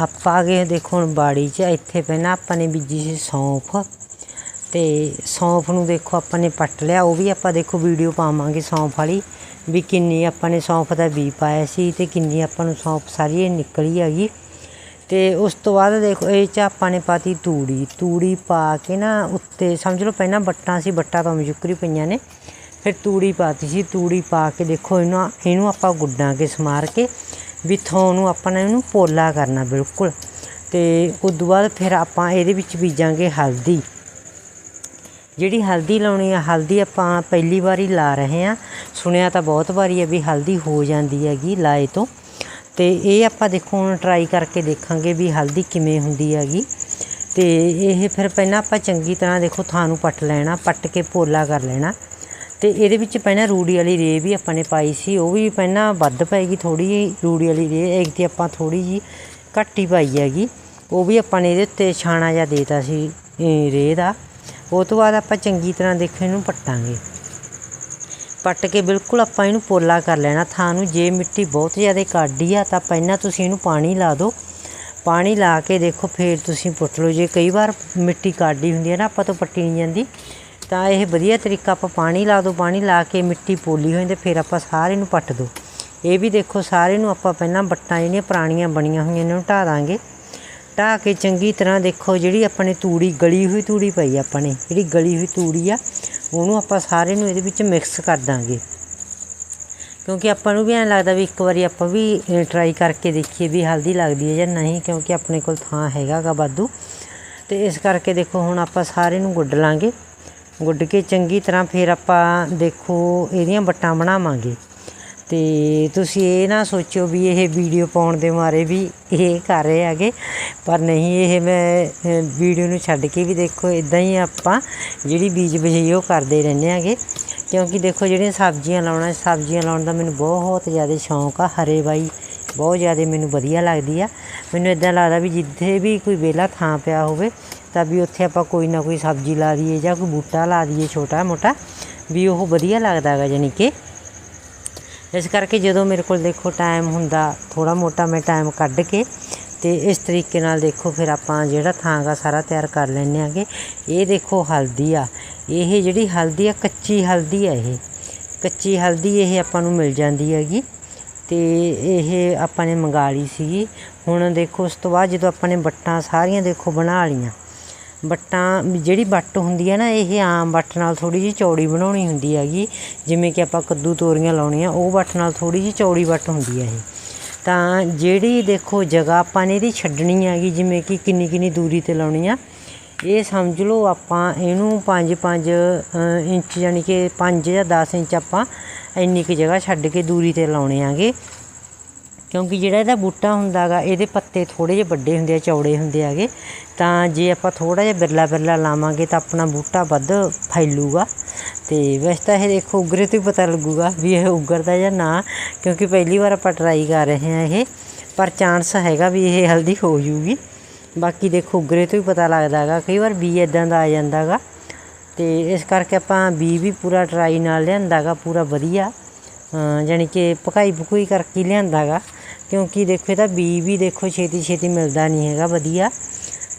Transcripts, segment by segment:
ਆਪਾਂ ਆ ਗਏ ਦੇਖੋ ਹੁਣ ਬਾੜੀ 'ਚ, ਇੱਥੇ ਪਹਿਲਾਂ ਆਪਾਂ ਨੇ ਬੀਜੀ ਸੀ ਸੌਂਫ। ਤੇ ਸੌਂਫ ਨੂੰ ਦੇਖੋ ਆਪਾਂ ਨੇ ਪੱਟ ਲਿਆ, ਉਹ ਵੀ ਆਪਾਂ ਦੇਖੋ ਵੀਡੀਓ ਪਾਵਾਂਗੇ ਸੌਂਫ ਵਾਲੀ, ਵੀ ਕਿੰਨੀ ਆਪਾਂ ਨੇ ਸੌਂਫ ਦਾ ਬੀ ਪਾਇਆ ਸੀ ਤੇ ਕਿੰਨੀ ਆਪਾਂ ਨੂੰ ਸੌਂਫ ਸਾਰੀ ਇਹ ਨਿਕਲੀ ਹੈਗੀ। ਤੇ ਉਸ ਤੋਂ ਬਾਅਦ ਦੇਖੋ, ਇਹ ਚ ਆਪਾਂ ਨੇ ਪਾਤੀ ਤੂੜੀ ਤੂੜੀ ਪਾ ਕੇ ਨਾ ਉੱਤੇ, ਸਮਝ ਲਓ ਪਹਿਲਾਂ ਬੱਟਾਂ ਸੀ, ਬੱਟਾਂ ਤੋਂ ਮੁਜੁਕਰੀ ਪਈਆਂ ਨੇ, ਫਿਰ ਤੂੜੀ ਪਾਤੀ ਸੀ, ਤੂੜੀ ਪਾ ਕੇ ਦੇਖੋ ਇਹਨੂੰ ਇਹਨੂੰ ਆਪਾਂ ਗੁੱਡਾਂਗੇ ਸਮਾਰ ਕੇ ਵੀ ਥੋਂ ਨੂੰ ਆਪਾਂ ਨੇ ਇਹਨੂੰ ਪੋਲਾ ਕਰਨਾ ਬਿਲਕੁਲ। ਤੇ ਉਸ ਤੋਂ ਬਾਅਦ ਫਿਰ ਆਪਾਂ ਇਹਦੇ ਵਿੱਚ ਬੀਜਾਂਗੇ ਹਲਦੀ। ਜਿਹੜੀ ਹਲਦੀ ਲਾਉਣੀ ਆ, ਹਲਦੀ ਆਪਾਂ ਪਹਿਲੀ ਵਾਰੀ ਲਾ ਰਹੇ ਆ ਸੁਣਿਆ ਤਾਂ ਬਹੁਤ ਵਾਰੀ ਹੈ ਵੀ ਹਲਦੀ ਹੋ ਜਾਂਦੀ ਹੈਗੀ ਲਾਏ ਤੋਂ। ਤੇ ਇਹ ਆਪਾਂ ਦੇਖੋ ਹੁਣ ਟਰਾਈ ਕਰਕੇ ਦੇਖਾਂਗੇ ਵੀ ਹਲਦੀ ਕਿਵੇਂ ਹੁੰਦੀ ਹੈਗੀ। ਤੇ ਇਹ ਫਿਰ ਪਹਿਲਾਂ ਆਪਾਂ ਚੰਗੀ ਤਰ੍ਹਾਂ ਦੇਖੋ ਥਾਂ ਨੂੰ ਪੱਟ ਲੈਣਾ, ਪੱਟ ਕੇ ਪੋਲਾ ਕਰ ਲੈਣਾ। ਤੇ ਇਹਦੇ ਵਿੱਚ ਪਹਿਲਾਂ ਰੂੜੀ ਵਾਲੀ ਰੇ ਵੀ ਆਪਾਂ ਨੇ ਪਾਈ ਸੀ, ਉਹ ਵੀ ਪਹਿਲਾਂ ਵੱਧ ਪਏਗੀ ਥੋੜੀ ਜਿਹੀ, ਰੂੜੀ ਵਾਲੀ ਰੇ, ਇੱਕ ਤੇ ਆਪਾਂ ਥੋੜੀ ਜੀ ਘੱਟ ਹੀ ਪਾਈ ਹੈਗੀ। ਉਹ ਵੀ ਆਪਾਂ ਨੇ ਇਹਦੇ ਉੱਤੇ ਛਾਣਾ ਜਿਹਾ ਦੇਤਾ ਸੀ, ਇਹ ਰੇ ਦਾ। ਉਹ ਤੋਂ ਬਾਅਦ ਆਪਾਂ ਚੰਗੀ ਤਰ੍ਹਾਂ ਦੇਖੋ ਇਹਨੂੰ ਪੱਟਾਂਗੇ। ਪੱਟ ਕੇ ਬਿਲਕੁਲ ਆਪਾਂ ਇਹਨੂੰ ਪੋਲਾ ਕਰ ਲੈਣਾ। ਥਾਂ ਨੂੰ ਜੇ ਮਿੱਟੀ ਬਹੁਤ ਜ਼ਿਆਦਾ ਕਾਢੀ ਆ, ਤਾਂ ਪਹਿਲਾਂ ਤੁਸੀਂ ਇਹਨੂੰ ਪਾਣੀ ਲਾ ਦਿਓ। ਪਾਣੀ ਲਾ ਕੇ ਦੇਖੋ, ਫੇਰ ਤੁਸੀਂ ਪੁੱਟ ਲਓ। ਜੇ ਕਈ ਵਾਰ ਮਿੱਟੀ ਕਾਢੀ ਹੁੰਦੀ ਹੈ ਨਾ, ਆਪਾਂ ਤੋਂ ਪੱਟੀ ਨਹੀਂ ਜਾਂਦੀ। ਤਾਂ ਇਹ ਵਧੀਆ ਤਰੀਕਾ ਆਪਾਂ ਪਾਣੀ ਲਾ ਦਿਓ ਪਾਣੀ ਲਾ ਕੇ ਮਿੱਟੀ ਪੋਲੀ ਹੋ ਜਾਂਦੀ ਫਿਰ ਆਪਾਂ ਸਾਰੇ ਨੂੰ ਪੱਟ ਦਿਓ ਇਹ ਵੀ ਦੇਖੋ ਸਾਰੇ ਨੂੰ ਆਪਾਂ ਪਹਿਲਾਂ ਬੱਟਾਂ ਜਿਹੜੀਆਂ ਪੁਰਾਣੀਆਂ ਬਣੀਆਂ ਹੋਈਆਂ ਨੇ ਉਹ ਢਾ ਦਾਂਗੇ। ਢਾ ਕੇ ਚੰਗੀ ਤਰ੍ਹਾਂ ਦੇਖੋ ਜਿਹੜੀ ਆਪਣੇ ਤੂੜੀ ਗਲੀ ਹੋਈ ਤੂੜੀ ਪਈ ਆਪਾਂ ਨੇ ਜਿਹੜੀ ਗਲੀ ਹੋਈ ਤੂੜੀ ਆ, ਉਹਨੂੰ ਆਪਾਂ ਸਾਰੇ ਨੂੰ ਇਹਦੇ ਵਿੱਚ ਮਿਕਸ ਕਰ ਦਾਂਗੇ। ਕਿਉਂਕਿ ਆਪਾਂ ਨੂੰ ਵੀ ਐਂ ਲੱਗਦਾ ਵੀ ਇੱਕ ਵਾਰੀ ਆਪਾਂ ਵੀ ਟਰਾਈ ਕਰਕੇ ਦੇਖੀਏ ਵੀ ਹਲਦੀ ਲੱਗਦੀ ਹੈ ਜਾਂ ਨਹੀਂ, ਕਿਉਂਕਿ ਆਪਣੇ ਕੋਲ ਥਾਂ ਹੈਗਾਗਾ ਵਾਧੂ। ਤੇ ਇਸ ਕਰਕੇ ਦੇਖੋ ਹੁਣ ਆਪਾਂ ਸਾਰੇ ਨੂੰ ਗੁੱਡ ਲਾਂਗੇ। ਗੁੱਡ ਕੇ ਚੰਗੀ ਤਰ੍ਹਾਂ ਫਿਰ ਆਪਾਂ ਦੇਖੋ ਇਹਦੀਆਂ ਵੱਟਾਂ ਬਣਾਵਾਂਗੇ। ਤੇ ਤੁਸੀਂ ਇਹ ਨਾ ਸੋਚੋ ਵੀ ਇਹ ਵੀਡੀਓ ਪਾਉਣ ਦੇ ਮਾਰੇ ਵੀ ਇਹ ਕਰ ਰਹੇ ਹੈਗੇ, ਪਰ ਨਹੀਂ, ਇਹ ਮੈਂ ਵੀਡੀਓ ਨੂੰ ਛੱਡ ਕੇ ਵੀ ਦੇਖੋ ਇਦਾਂ ਹੀ ਆਪਾਂ ਜਿਹੜੀ ਬੀਜ ਬਜਾਈ ਉਹ ਕਰਦੇ ਰਹਿੰਦੇ ਹੈਗੇ। ਕਿਉਂਕਿ ਦੇਖੋ ਜਿਹੜੀਆਂ ਸਬਜ਼ੀਆਂ ਲਾਉਣਾ, ਸਬਜ਼ੀਆਂ ਲਾਉਣ ਦਾ ਮੈਨੂੰ ਬਹੁਤ ਜ਼ਿਆਦਾ ਸ਼ੌਂਕ ਆ, ਹਰੇ ਬਾਈ ਬਹੁਤ ਜ਼ਿਆਦਾ ਮੈਨੂੰ ਵਧੀਆ ਲੱਗਦੀ ਆ। ਮੈਨੂੰ ਇਦਾਂ ਲੱਗਦਾ ਵੀ ਜਿੱਥੇ ਵੀ ਕੋਈ ਵਿਹਲਾ ਥਾਂ ਪਿਆ ਹੋਵੇ ਤਾਂ ਵੀ ਉੱਥੇ ਆਪਾਂ ਕੋਈ ਨਾ ਕੋਈ ਸਬਜ਼ੀ ਲਾ ਦਈਏ ਜਾਂ ਕੋਈ ਬੂਟਾ ਲਾ ਦਈਏ ਛੋਟਾ ਮੋਟਾ, ਵੀ ਉਹ ਵਧੀਆ ਲੱਗਦਾ ਹੈਗਾ ਯਾਨੀ ਕਿ। ਇਸ ਕਰਕੇ ਜਦੋਂ ਮੇਰੇ ਕੋਲ ਦੇਖੋ ਟਾਈਮ ਹੁੰਦਾ ਥੋੜਾ ਮੋਟਾ ਮੈਂ ਟਾਈਮ ਕੱਢ ਕੇ ਤੇ ਇਸ ਤਰੀਕੇ ਨਾਲ ਦੇਖੋ ਫਿਰ ਆਪਾਂ ਜਿਹੜਾ ਥਾਂਗਾ ਸਾਰਾ ਤਿਆਰ ਕਰ ਲੈਂਦੇ ਆਂਗੇ ਇਹ ਦੇਖੋ ਹਲਦੀ ਆ, ਇਹ ਜਿਹੜੀ ਹਲਦੀ ਆ, ਕੱਚੀ ਹਲਦੀ ਆ ਇਹ। ਕੱਚੀ ਹਲਦੀ ਇਹ ਆਪਾਂ ਨੂੰ ਮਿਲ ਜਾਂਦੀ ਹੈਗੀ ਤੇ ਇਹ ਆਪਾਂ ਨੇ ਮੰਗਾ ਲਈ ਸੀਗੀ। ਹੁਣ ਦੇਖੋ ਉਸ ਤੋਂ ਬਾਅਦ ਜਦੋਂ ਆਪਾਂ ਨੇ ਬੱਟਾਂ ਸਾਰੀਆਂ ਦੇਖੋ ਬਣਾ ਲੀਆਂ ਵੱਟਾਂ ਜਿਹੜੀ ਵੱਟ ਹੁੰਦੀ ਹੈ ਨਾ, ਇਹ ਆਮ ਵੱਟ ਨਾਲ ਥੋੜ੍ਹੀ ਜਿਹੀ ਚੌੜੀ ਬਣਾਉਣੀ ਹੁੰਦੀ ਹੈਗੀ। ਜਿਵੇਂ ਕਿ ਆਪਾਂ ਕੱਦੂ ਤੋਰੀਆਂ ਲਾਉਣੀਆਂ, ਉਹ ਵੱਟ ਨਾਲ ਥੋੜ੍ਹੀ ਜਿਹੀ ਚੌੜੀ ਵੱਟ ਹੁੰਦੀ ਹੈ ਇਹ। ਤਾਂ ਜਿਹੜੀ ਦੇਖੋ, ਜਗ੍ਹਾ ਆਪਾਂ ਨੇ ਇਹਦੀ ਛੱਡਣੀ ਹੈਗੀ, ਜਿਵੇਂ ਕਿ ਕਿੰਨੀ ਕਿੰਨੀ ਦੂਰੀ ਤੇ ਲਾਉਣੀ ਆ, ਇਹ ਸਮਝ ਲਓ ਆਪਾਂ ਇਹਨੂੰ 5-5 ਇੰਚ, ਯਾਨੀ ਕਿ 5 ਜਾਂ 10 ਇੰਚ ਆਪਾਂ ਇੰਨੀ ਕੁ ਜਗ੍ਹਾ ਛੱਡ ਕੇ ਦੂਰੀ ਤੇ ਲਾਉਣੇ ਆਗੇ ਕਿਉਂਕਿ ਜਿਹੜਾ ਇਹਦਾ ਬੂਟਾ ਹੁੰਦਾਗਾ, ਇਹਦੇ ਪੱਤੇ ਥੋੜੇ ਜਿਹੇ ਵੱਡੇ ਹੁੰਦੇ ਆ, ਚੌੜੇ ਹੁੰਦੇ ਆਗੇ। ਤਾਂ ਜੇ ਆਪਾਂ ਥੋੜਾ ਜਿਹਾ ਬਿਰਲਾ ਬਿਰਲਾ ਲਾਵਾਂਗੇ ਤਾਂ ਆਪਣਾ ਬੂਟਾ ਵੱਧ ਫੈਲੂਗਾ। ਤੇ ਵੈਸੇ ਤਾਂ ਇਹ ਦੇਖੋ ਉਗਰੇ ਤੋਂ ਹੀ ਪਤਾ ਲੱਗੂਗਾ ਵੀ ਇਹ ਉਗਰਦਾ ਜਾਂ ਨਾ, ਕਿਉਂਕਿ ਪਹਿਲੀ ਵਾਰ ਆਪਾਂ ਟਰਾਈ ਕਰ ਰਹੇ ਹਾਂ ਇਹ। ਪਰ ਚਾਂਸ ਹੈਗਾ ਵੀ ਇਹ ਹਲਦੀ ਹੋ ਜੂਗੀ। ਬਾਕੀ ਦੇਖੋ ਉਗਰੇ ਤੋਂ ਹੀ ਪਤਾ ਲੱਗਦਾ ਹੈਗਾ ਕਈ ਵਾਰ ਬੀ ਇਦਾਂ ਦਾ ਆ ਜਾਂਦਾਗਾ। ਤੇ ਇਸ ਕਰਕੇ ਆਪਾਂ ਬੀ ਵੀ ਪੂਰਾ ਟਰਾਈ ਨਾਲ ਲਿਆਂਦਾਗਾ, ਪੂਰਾ ਵਧੀਆ। ਜਾਨੀ ਕਿ ਪਕਾਈ ਪਕੂਈ ਕਰਕੇ ਲਿਆਂਦਾਗਾ। ਕਿਉਂਕਿ ਦੇਖੋ ਇਹਦਾ ਬੀ ਵੀ ਦੇਖੋ ਛੇਤੀ ਛੇਤੀ ਮਿਲਦਾ ਨਹੀਂ ਹੈਗਾ, ਵਧੀਆ।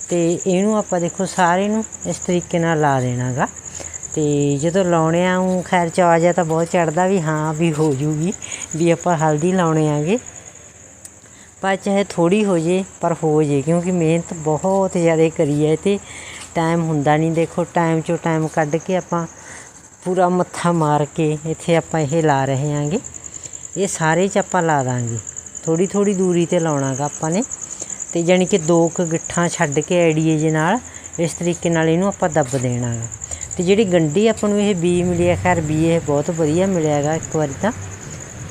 ਤੇ ਇਹਨੂੰ ਆਪਾਂ ਦੇਖੋ ਸਾਰੇ ਨੂੰ ਇਸ ਤਰੀਕੇ ਨਾਲ ਲਾ ਦੇਣਾਗਾ। ਤੇ ਜਦੋਂ ਲਾਉਣੇ ਆ ਉਹ ਖੈਰ ਚਾਅ ਜਿਹਾ ਤਾਂ ਬਹੁਤ ਚੜਦਾ ਵੀ ਹਾਂ ਵੀ ਹੋ ਜੂਗੀ, ਵੀ ਆਪਾਂ ਹਲਦੀ ਲਾਉਣੇ ਆਗੇ। ਪਰ ਚਾਹੇ ਥੋੜੀ ਹੋ ਜੇ, ਪਰ ਹੋ ਜੇ, ਕਿਉਂਕਿ ਮਿਹਨਤ ਬਹੁਤ ਜ਼ਿਆਦਾ ਕਰੀ ਹੈ ਤੇ ਟਾਈਮ ਹੁੰਦਾ ਨਹੀਂ। ਦੇਖੋ ਟਾਈਮ ਚੋਂ ਟਾਈਮ ਕੱਢ ਕੇ ਆਪਾਂ ਪੂਰਾ ਮੱਥਾ ਮਾਰ ਕੇ ਇੱਥੇ ਆਪਾਂ ਇਹ ਲਾ ਰਹੇ ਆਂਗੇ। ਇਹ ਸਾਰੇ 'ਚ ਆਪਾਂ ਲਾ ਦਾਂਗੇ। ਥੋੜੀ ਥੋੜੀ ਦੂਰੀ ਤੇ ਲਾਉਣਾਗਾ ਆਪਾਂ ਨੇ। ਤੇ ਜਾਨੀ ਕਿ ਦੋ ਕੁ ਗਿੱਠਾਂ ਛੱਡ ਕੇ ਐੜੀਏ ਜੇ ਨਾਲ ਇਸ ਤਰੀਕੇ ਨਾਲ ਇਹਨੂੰ ਆਪਾਂ ਦੱਬ ਦੇਣਾਗਾ। ਤੇ ਜਿਹੜੀ ਗੰਢੀ ਆਪਾਂ ਨੂੰ ਇਹ ਬੀ ਮਿਲਿਆ, ਖੈਰ ਬੀ ਇਹ ਬਹੁਤ ਵਧੀਆ ਮਿਲਿਆਗਾ ਇੱਕ ਵਾਰੀ ਤਾਂ।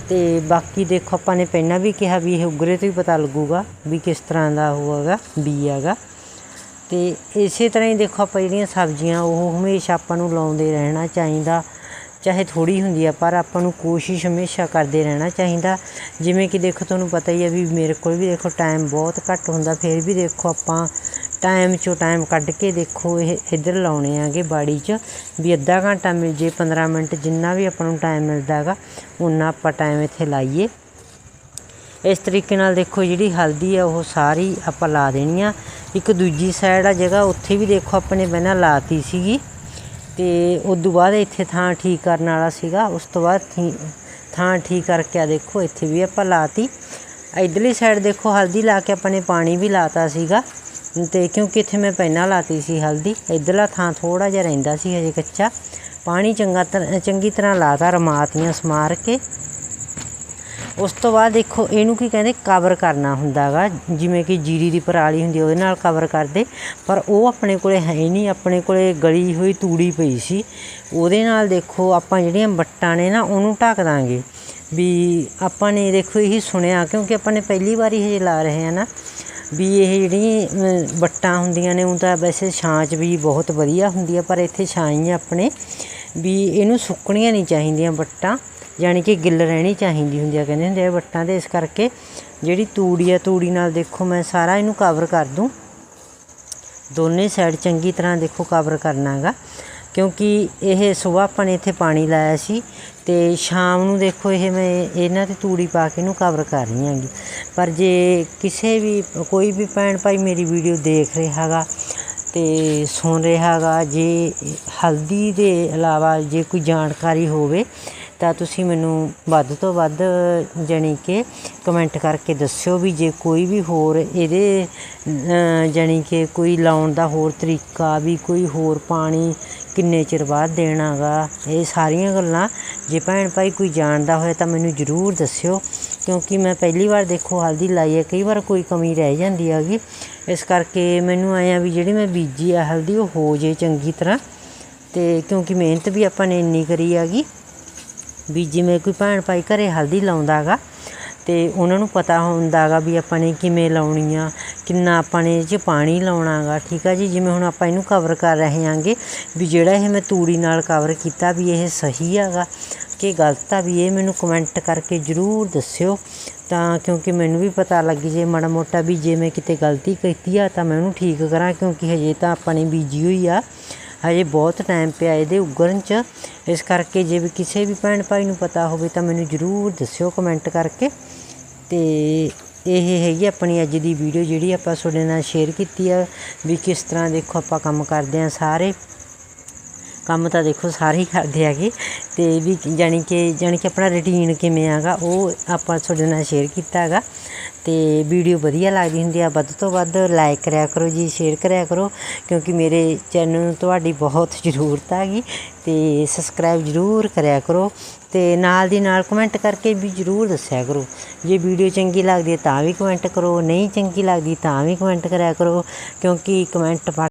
ਤੇ ਬਾਕੀ ਦੇਖੋ ਆਪਾਂ ਨੇ ਪਹਿਲਾਂ ਵੀ ਕਿਹਾ ਵੀ ਇਹ ਉਗਰੇ ਤੋਂ ਹੀ ਪਤਾ ਲੱਗੂਗਾ ਵੀ ਕਿਸ ਤਰ੍ਹਾਂ ਦਾ ਹੋਵੇਗਾ ਬੀ ਹੈਗਾ। ਤੇ ਇਸੇ ਤਰ੍ਹਾਂ ਹੀ ਦੇਖੋ ਆਪਾਂ ਜਿਹੜੀਆਂ ਸਬਜ਼ੀਆਂ ਉਹ ਹਮੇਸ਼ਾ ਆਪਾਂ ਨੂੰ ਲਾਉਂਦੇ ਰਹਿਣਾ ਚਾਹੀਦਾ। ਚਾਹੇ ਥੋੜੀ ਹੁੰਦੀ ਆ, ਪਰ ਆਪਾਂ ਨੂੰ ਕੋਸ਼ਿਸ਼ ਹਮੇਸ਼ਾ ਕਰਦੇ ਰਹਿਣਾ ਚਾਹੀਦਾ। ਜਿਵੇਂ ਕਿ ਦੇਖੋ, ਤੁਹਾਨੂੰ ਪਤਾ ਹੀ ਆ ਵੀ ਮੇਰੇ ਕੋਲ ਵੀ ਦੇਖੋ ਟਾਈਮ ਬਹੁਤ ਘੱਟ ਹੁੰਦਾ, ਫਿਰ ਵੀ ਦੇਖੋ ਆਪਾਂ ਟਾਈਮ ਚੋਂ ਟਾਈਮ ਕੱਢ ਕੇ ਦੇਖੋ ਇਹ ਇੱਧਰ ਲਾਉਣੇ ਆਗੇ ਬਾੜੀ 'ਚ, ਵੀ ਅੱਧਾ ਘੰਟਾ ਮਿਲ ਜੇ 15 ਮਿੰਟ ਜਿੰਨਾ ਵੀ ਆਪਾਂ ਨੂੰ ਟਾਈਮ ਮਿਲਦਾ ਹੈਗਾ ਉਨਾ ਆਪਾਂ ਟਾਈਮ ਇੱਥੇ ਲਾਈਏ। ਇਸ ਤਰੀਕੇ ਨਾਲ ਦੇਖੋ ਜਿਹੜੀ ਹਲਦੀ ਆ, ਉਹ ਸਾਰੀ ਆਪਾਂ ਲਾ ਦੇਣੀ ਆ। ਇੱਕ ਦੂਜੀ ਸਾਈਡ ਆ ਜਗ੍ਹਾ, ਉੱਥੇ ਵੀ ਦੇਖੋ ਆਪਣੇ ਨੇ ਪਹਿਲਾਂ ਲਾਤੀ ਸੀਗੀ। ਤੇ ਉਸ ਤੋਂ ਬਾਅਦ ਇੱਥੇ ਥਾਂ ਠੀਕ ਕਰਨ ਵਾਲਾ ਸੀਗਾ। ਉਸ ਤੋਂ ਬਾਅਦ ਥੀ- ਥਾਂ ਠੀਕ ਕਰਕੇ ਆ ਦੇਖੋ, ਇੱਥੇ ਵੀ ਆਪਾਂ ਲਾਤੀ। ਇਧਰਲੀ ਸਾਈਡ ਦੇਖੋ, ਹਲਦੀ ਲਾ ਕੇ ਆਪਾਂ ਨੇ ਪਾਣੀ ਵੀ ਲਾਤਾ ਸੀਗਾ। ਤੇ ਕਿਉਂਕਿ ਇੱਥੇ ਮੈਂ ਪਹਿਲਾਂ ਲਾਤੀ ਸੀ ਹਲਦੀ, ਇਧਰਲਾ ਥਾਂ ਥੋੜਾ ਜਿਹਾ ਰਹਿੰਦਾ ਸੀ ਹਜੇ ਕੱਚਾ। ਪਾਣੀ ਚੰਗਾ ਤਰ੍ਹਾਂ ਚੰਗੀ ਤਰ੍ਹਾਂ ਲਾਤਾ, ਰਮਾਤੀਆਂ ਸਮਾਰ ਕੇ। ਉਸ ਤੋਂ ਬਾਅਦ ਦੇਖੋ, ਇਹਨੂੰ ਕੀ ਕਹਿੰਦੇ ਕਵਰ ਕਰਨਾ ਹੁੰਦਾਗਾ। ਜਿਵੇਂ ਕਿ ਜੀਰੀ ਦੀ ਪਰਾਲੀ ਹੁੰਦੀ ਉਹਦੇ ਨਾਲ ਕਵਰ ਕਰਦੇ। ਪਰ ਉਹ ਆਪਣੇ ਕੋਲੇ ਹੈ ਹੀ ਨਹੀਂ, ਆਪਣੇ ਕੋਲੇ ਗਲੀ ਹੋਈ ਤੂੜੀ ਪਈ ਸੀ। ਉਹਦੇ ਨਾਲ ਦੇਖੋ, ਆਪਾਂ ਜਿਹੜੀਆਂ ਵੱਟਾਂ ਨੇ ਨਾ, ਉਹਨੂੰ ਢੱਕ ਦਾਂਗੇ। ਵੀ ਆਪਾਂ ਨੇ ਦੇਖੋ, ਇਹੀ ਸੁਣਿਆ, ਕਿਉਂਕਿ ਆਪਾਂ ਨੇ ਪਹਿਲੀ ਵਾਰੀ ਹਜੇ ਲਾ ਰਹੇ ਆ ਨਾ। ਵੀ ਇਹ ਜਿਹੜੀ ਵੱਟਾਂ ਹੁੰਦੀਆਂ ਨੇ, ਉਹ ਤਾਂ ਵੈਸੇ ਛਾਂ 'ਚ ਵੀ ਬਹੁਤ ਵਧੀਆ ਹੁੰਦੀ ਆ, ਪਰ ਇੱਥੇ ਛਾਂ ਹੀ ਆਪਣੇ। ਵੀ ਇਹਨੂੰ ਸੁੱਕਣੀਆਂ ਨਹੀਂ ਚਾਹੀਦੀਆਂ ਵੱਟਾਂ ਯਾਨੀ ਕਿ ਗਿੱਲ ਰਹਿਣੀ ਚਾਹੀਦੀ ਹੁੰਦੀ ਆ, ਕਹਿੰਦੇ ਹੁੰਦੇ ਆ ਵੱਟਾਂ ਦੇ, ਇਸ ਕਰਕੇ ਜਿਹੜੀ ਤੂੜੀ ਆ, ਤੂੜੀ ਨਾਲ ਦੇਖੋ ਮੈਂ ਸਾਰਾ ਇਹਨੂੰ ਕਵਰ ਕਰ ਦੂੰ। ਦੋਨੇ ਸਾਈਡ ਚੰਗੀ ਤਰ੍ਹਾਂ ਦੇਖੋ ਕਵਰ ਕਰਨਾ ਹੈਗਾ, ਕਿਉਂਕਿ ਇਹ ਸਵੇਰ ਆਪਾਂ ਨੇ ਇੱਥੇ ਪਾਣੀ ਲਾਇਆ ਸੀ ਤੇ ਸ਼ਾਮ ਨੂੰ ਦੇਖੋ ਇਹ ਮੈਂ ਇਹਨਾਂ ਤੇ ਤੂੜੀ ਪਾ ਕੇ ਇਹਨੂੰ ਕਵਰ ਕਰ ਰਹੀ ਹਾਂਗੀ। ਪਰ ਜੇ ਕਿਸੇ ਵੀ, ਕੋਈ ਵੀ ਭੈਣ ਭਾਈ ਮੇਰੀ ਵੀਡੀਓ ਦੇਖ ਰਿਹਾ ਹੈਗਾ ਤੇ ਸੁਣ ਰਿਹਾ ਹੈਗਾ, ਜੇ ਹਲਦੀ ਦੇ ਇਲਾਵਾ ਜੇ ਕੋਈ ਜਾਣਕਾਰੀ ਹੋਵੇ ਤਾਂ ਤੁਸੀਂ ਮੈਨੂੰ ਵੱਧ ਤੋਂ ਵੱਧ ਜਾਣੀ ਕਿ ਕਮੈਂਟ ਕਰਕੇ ਦੱਸਿਓ ਵੀ ਜੇ ਕੋਈ ਵੀ ਹੋਰ ਇਹਦੇ ਅ, ਜਾਣੀ ਕਿ ਕੋਈ ਲਾਉਣ ਦਾ ਹੋਰ ਤਰੀਕਾ ਵੀ ਕੋਈ ਹੋਰ ਪਾਣੀ ਕਿੰਨੇ ਚਿਰ ਬਾਅਦ ਦੇਣਾਗਾ ਇਹ ਸਾਰੀਆਂ ਗੱਲਾਂ ਜੇ ਭੈਣ ਭਾਈ ਕੋਈ ਜਾਣਦਾ ਹੋਏ ਤਾਂ ਮੈਨੂੰ ਜ਼ਰੂਰ ਦੱਸਿਓ ਕਿਉਂਕਿ ਮੈਂ ਪਹਿਲੀ ਵਾਰ ਦੇਖੋ ਹਲਦੀ ਲਾਈ ਹੈ ਕਈ ਵਾਰ ਕੋਈ ਕਮੀ ਰਹਿ ਜਾਂਦੀ ਹੈਗੀ। ਇਸ ਕਰਕੇ ਮੈਨੂੰ ਆਇਆ ਵੀ ਜਿਹੜੀ ਮੈਂ ਬੀਜੀ ਆ ਹਲਦੀ ਉਹ ਹੋ ਜੇ ਚੰਗੀ ਤਰ੍ਹਾਂ। ਤੇ ਕਿਉਂਕਿ ਮਿਹਨਤ ਵੀ ਆਪਾਂ ਨੇ ਇੰਨੀ ਕਰੀ ਹੈਗੀ। ਵੀ ਜਿਵੇਂ ਕੋਈ ਭੈਣ ਭਾਈ ਘਰੇ ਹਲਦੀ ਲਾਉਂਦਾ ਗਾ ਤੇ ਉਹਨਾਂ ਨੂੰ ਪਤਾ ਹੁੰਦਾ ਗਾ ਵੀ ਆਪਾਂ ਨੇ ਕਿਵੇਂ ਲਾਉਣੀ ਆ ਕਿੰਨਾ ਆਪਾਂ ਨੇ ਇਹ 'ਚ ਪਾਣੀ ਲਾਉਣਾ ਗਾ ਠੀਕ ਆ ਜੀ? ਜਿਵੇਂ ਹੁਣ ਆਪਾਂ ਇਹਨੂੰ ਕਵਰ ਕਰ ਰਹੇ ਹਾਂਗੇ ਵੀ ਜਿਹੜਾ ਇਹ ਮੈਂ ਤੂੜੀ ਨਾਲ ਕਵਰ ਕੀਤਾ ਵੀ ਇਹ ਸਹੀ ਹੈਗਾ ਕਿ ਗਲਤ ਆ ਵੀ ਇਹ ਮੈਨੂੰ ਕਮੈਂਟ ਕਰਕੇ ਜ਼ਰੂਰ ਦੱਸਿਓ। ਤਾਂ ਕਿਉਂਕਿ ਮੈਨੂੰ ਵੀ ਪਤਾ ਲੱਗ ਜੇ ਮਾੜਾ ਮੋਟਾ ਵੀ ਜੇ ਮੈਂ ਕਿਤੇ ਗਲਤੀ ਕੀਤੀ ਆ ਤਾਂ ਮੈਂ ਉਹਨੂੰ ਠੀਕ ਕਰਾਂ ਕਿਉਂਕਿ ਹਜੇ ਤਾਂ ਆਪਾਂ ਨੇ ਬੀਜੀ ਹੋਈ ਆ। ਹਜੇ ਬਹੁਤ ਟਾਈਮ ਪਿਆ ਇਹਦੇ ਉਗਰਨ 'ਚ। ਇਸ ਕਰਕੇ ਜੇ ਵੀ ਕਿਸੇ ਵੀ ਭੈਣ ਭਾਈ ਨੂੰ ਪਤਾ ਹੋਵੇ ਤਾਂ ਮੈਨੂੰ ਜ਼ਰੂਰ ਦੱਸਿਓ ਕਮੈਂਟ ਕਰਕੇ। ਤੇ ਇਹ ਹੈਗੀ ਆਪਣੀ ਅੱਜ ਦੀ ਵੀਡੀਓ ਜਿਹੜੀ ਆਪਾਂ ਤੁਹਾਡੇ ਨਾਲ ਸ਼ੇਅਰ ਕੀਤੀ ਆ, ਵੀ ਕਿਸ ਤਰ੍ਹਾਂ ਦੇਖੋ ਆਪਾਂ ਕੰਮ ਕਰਦੇ ਆ ਸਾਰੇ। ਕੰਮ ਤਾਂ ਦੇਖੋ ਸਾਰੇ ਹੀ ਕਰਦੇ ਹੈਗੇ ਤੇ ਵੀ ਜਾਣੀ ਕਿ ਜਾਣੀ ਕਿ ਆਪਣਾ ਰੁਟੀਨ ਕਿਵੇਂ ਆਗਾ ਉਹ ਆਪਾਂ ਤੁਹਾਡੇ ਨਾਲ ਸ਼ੇਅਰ ਕੀਤਾ ਹੈਗਾ ਤੇ ਵੀਡੀਓ ਵਧੀਆ ਲੱਗਦੀ ਹੁੰਦੀ ਆ। ਵੱਧ ਤੋਂ ਵੱਧ ਲਾਈਕ ਕਰਿਆ ਕਰੋ ਜੀ ਸ਼ੇਅਰ ਕਰਿਆ ਕਰੋ, ਕਿਉਂਕਿ ਮੇਰੇ ਚੈਨਲ ਨੂੰ ਤੁਹਾਡੀ ਬਹੁਤ ਜ਼ਰੂਰਤ ਹੈਗੀ ਤੇ ਸਬਸਕ੍ਰਾਈਬ ਜ਼ਰੂਰ ਕਰਿਆ ਕਰੋ ਤੇ ਨਾਲ ਦੀ ਨਾਲ ਕਮੈਂਟ ਕਰਕੇ ਵੀ ਜ਼ਰੂਰ ਦੱਸਿਆ ਕਰੋ। ਜੇ ਵੀਡੀਓ ਚੰਗੀ ਲੱਗਦੀ ਹੈ ਤਾਂ ਵੀ ਕਮੈਂਟ ਕਰੋ, ਨਹੀਂ ਚੰਗੀ ਲੱਗਦੀ ਤਾਂ ਵੀ ਕਮੈਂਟ ਕਰਿਆ ਕਰੋ, ਕਿਉਂਕਿ ਕਮੈਂਟ ਪੜ੍ਹ